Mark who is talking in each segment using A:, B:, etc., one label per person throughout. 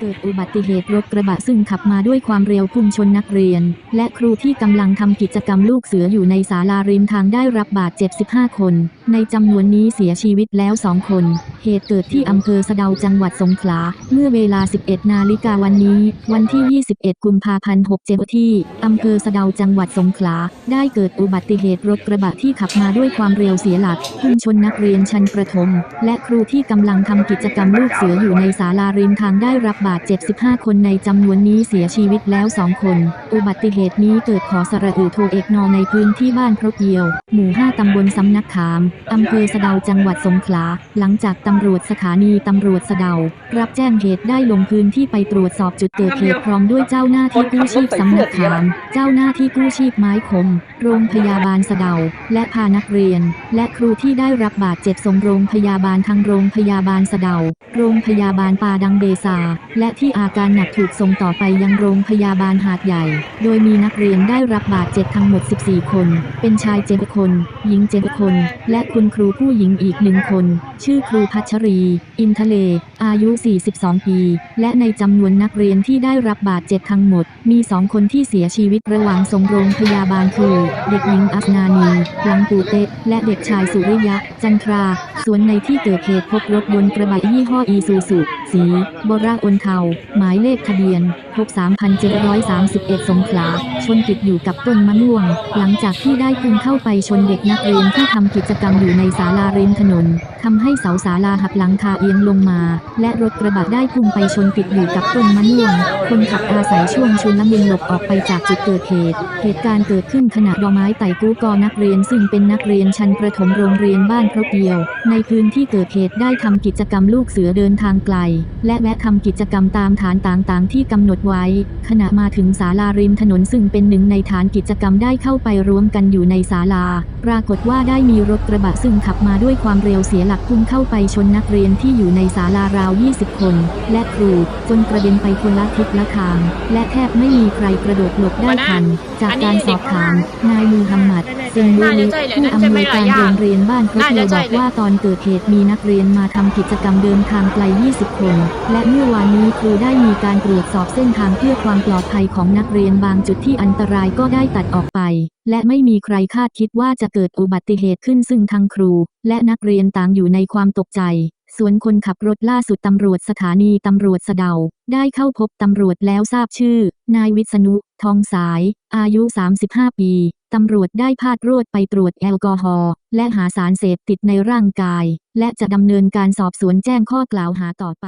A: เกิดอุบัติเหตุรถกระบะซึ่งขับมาด้วยความเร็วพุ่งชนนักเรียน และครูที่กำลังทำกิจกรรมลูกเสืออยู่ในศาลาริมทางได้รับบาดเจ็บ 15 คน ในจำนวนนี้เสียชีวิตแล้ว 2 คน เหตุเกิดที่อำเภอสะเดาจังหวัดสงขลา เมื่อเวลา 11 นาฬิกาวันนี้ วันที่ 21 กุมภาพันธ์67ที่อำเภอสะเดาจังหวัดสงขลา ได้เกิดอุบัติเหตุรถกระบะที่ขับมาด้วยความเร็วเสียหลักพุ่งชนนักเรียนชั้นประถม และครูที่กำลังทำกิจกรรมลูกเสืออยู่ในศาลาริมทางได้รับบบาดเจ็บ 15 คนในจำนวนนี้เสียชีวิตแล้ว 2 คน อุบัติเหตุนี้เกิดขอสระอือโทเอกนอในพื้นที่บ้านพระเกียว หมู่ 5 ตำบลสำนักขาม อำเภอสะเดาจังหวัดสงขลา หลังจากตำรวจสถานีตำรวจสะเดา รับแจ้งเหตุได้ลงพื้นที่ไปตรวจสอบจุดเกิดเหตุพร้อมด้วยเจ้าหน้าที่กู้ชีพสำนักขาม เจ้าหน้าที่กู้ชีพไม้คม โรงพยาบาลสะเดา และพานักเรียน และครูที่ได้รับบาดเจ็บส่งโรงพยาบาลทางโรงพยาบาลสะเดา โรงพยาบาลปาดังเบซาและที่อาการหนักถูกส่งต่อไปยังโรงพยาบาลหาดใหญ่ โดยมีนักเรียนได้รับบาดเจ็บทั้งหมด 14 คน เป็นชายเจ็ดคน หญิงเจ็ดคน และคุณครูผู้หญิงอีกหนึ่งคน ชื่อครูพัชรี อินทะเล อายุ 42 ปี และในจำนวนนักเรียนที่ได้รับบาดเจ็บทั้งหมด มีสองคนที่เสียชีวิตระหว่างส่งโรงพยาบาลคือ เด็กหญิงอัสนานีหลังปูเตะและเด็กชายสุริยะ จันทรา ส่วนในที่เกิดเหตุพบรถบนกระบะยี่ห้ออีซูซุสีบราอนเทาหมายเลขทะเบียน 63731 สงขลา ชนติดอยู่กับต้นมะม่วง หลังจากที่ได้พุ่งเข้าไปชนเด็กนักเรียนที่ทำกิจกรรมอยู่ในศาลาริมถนนทำให้เสาศาลาหักหลังคาเอียงลงมา และรถกระบะได้พุ่งไปชนติดอยู่กับต้นมะม่วง คนขับอาศัยช่วงชุนละมุนหลบออกไปจากจุดเกิดเหตุ เหตุการณ์เกิดขึ้นขณะดอไม้ไต่กู้กอนักเรียนซึ่งเป็นนักเรียนชั้นประถมโรงเรียนบ้านพระเกียว ในพื้นที่เกิดเหตุได้ทำกิจกรรมลูกเสือเดินทางไกล และแวะทำกิจกรรมตามฐานต่างๆ ที่กำหนดไว้ ขณะมาถึงศาลาริมถนนซึ่งเป็นหนึ่งในฐานกิจกรรมได้เข้าไปรวมกันอยู่ในศาลา ปรากฏว่าได้มีรถกระบะซึ่งขับมาด้วยความเร็วเสียหลักพุ่งเข้าไปชนนักเรียนที่อยู่ในศาลาราว 20 คน และครู จนกระเด็นไปคนละทิศละทาง และแทบไม่มีใครกระโดดหลบได้ทัน จากการสอบถามนายมูฮัมหมัด เซงบูลิผู้อำนวยการโรงเรียนบ้านพระเกียวบอกว่าตอนเกิดเหตุมีนักเรียนมาทำกิจกรรมเดินทางไกล 20 คน และเมื่อวานนี้ครูได้มีการตรวจสอบเส้นทางเพื่อความปลอดภัยของนักเรียนบางจุดที่อันตรายก็ได้ตัดออกไป และไม่มีใครคาดคิดว่าจะเกิดอุบัติเหตุขึ้นซึ่งทั้งครู และนักเรียนต่างอยู่ในความตกใจ ส่วนคนขับรถล่าสุดตำรวจสถานีตำรวจสะเดา ได้เข้าพบตำรวจแล้วทราบชื่อ นายวิษณุ ทองสาย อายุ 35 ปี ตำรวจได้พาดรวดไปตรวจแอลกอฮอล์และหาสารเสพติดในร่างกาย และจะดำเนินการสอบสวนแจ้งข้อกล่าวหาต่อไป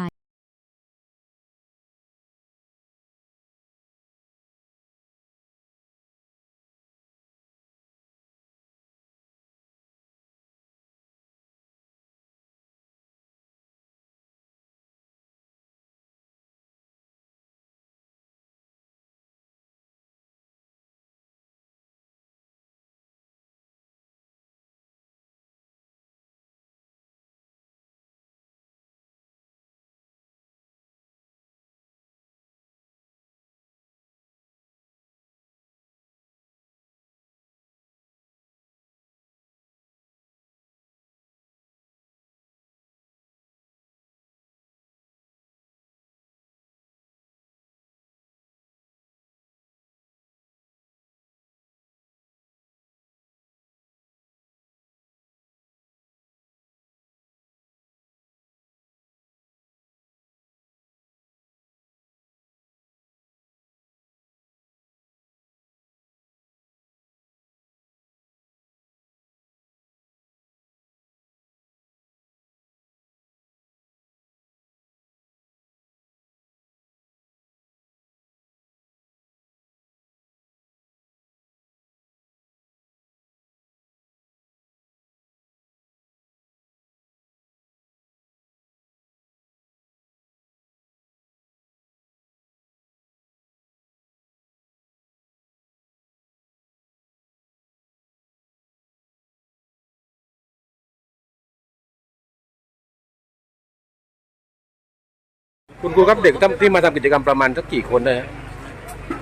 B: คุณครูครับเด็กที่มาทำกิจกรรมประมาณสักกี่คนได้ฮะ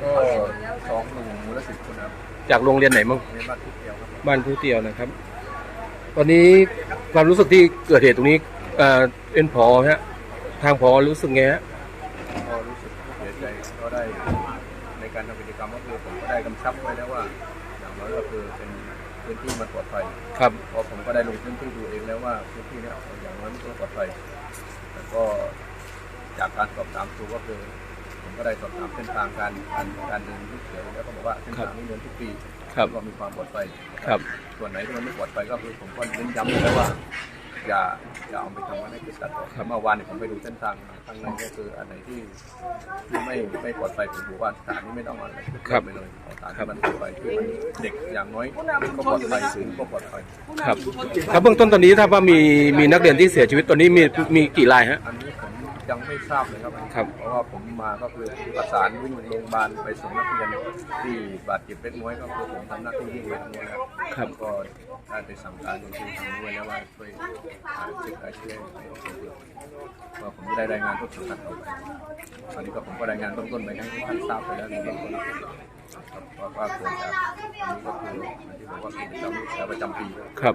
C: ก็สองหนึ่งมูลสิบคนครับ
B: จากโรงเรียนไหนมั่ง
C: เรียนบ้านทุกเดียวครับ
B: บ้านผู้เตียวนะครับตอนนี้ความรู้สึกที่เกิดเหตุตรงนี้เอ่อเป็นพอฮะทางพอรู้สึกไงฮะ
C: ก็รู้สึกเสียใจก็ได้ในการทำกิจกรรมก็คือผมก็ได้กำชับไว้แล้วว่าอย่างน้อยก็คือเป็นพื้นที่มันปลอดภัย
B: ครับ
C: เพราะผมก็ได้ลงพื้นที่ดูเองแล้วว่าพื้นที่เนี้อย่างน้อยมันต้องปลอดภัยแล้วก็จา กการสอบถามครูก็คือผมก็ได้สอบถามเส้นทางการการการเดินลูกเสือแล้วก็บอกว่าเส้นทางนี้เดินทุกปี
B: ครับ
C: ก็มีความปลอดภัย
B: ครับ
C: ส่วนไหนที่มันไม่ปลอดภัยก็คือผมก็เน้นย้ำเลยว่าอย่าอย่าเอาไปทำอะไรให้ตัดออกเมื่อวานเนี่ยผมไปดูเส้นทางมาข้างในก็คืออันไหนที่ที่ไม่ไม่ปลอดภัยผมบอกว่าสถานนี้ไม่ต้องเอาอะไร
B: ครับ
C: ไปเลยเอาสถานที่มันปลอดภัยคือมันเด็กอย่างน้อยก็ปลอดภัยสูงก็ปลอดภัย
B: ครับครับเบื้องต้นตอนนี้ถ้าว่ามีมีนักเรียนที่เสียชีวิตตอนนี้มีมีกี่รายฮะ
C: อันนี้ผม ยังไม่ทราบเลยครับ
B: ครับ
C: เพราะว่าผมมาก็คือประสานวิ่งโรงพยาบาลไปส่งนักเรียนที่บาดเจ็บเล็กน้อยก็คือผมทำหน้าที่วิ่งไปทางนู้นแล้ว
B: ครับ
C: ก็ได้ไปสั่งการคุณครูทางนู้นไว้แล้วว่าช่วยหาเช็ครายชื่อให้ให้เร็วว่าผมจะได้รายงานต้นสังกัดต่อไปตอนนี้ก็ผมก็รายงานต้นต้นๆไปให้ท่านทราบไปแล้วในเบื้องต้นครับว่าว่าเกิดจากอันนี้ก็คือที่บอกว่ากิจกรรมลูกเสือประจำปี
B: ครับ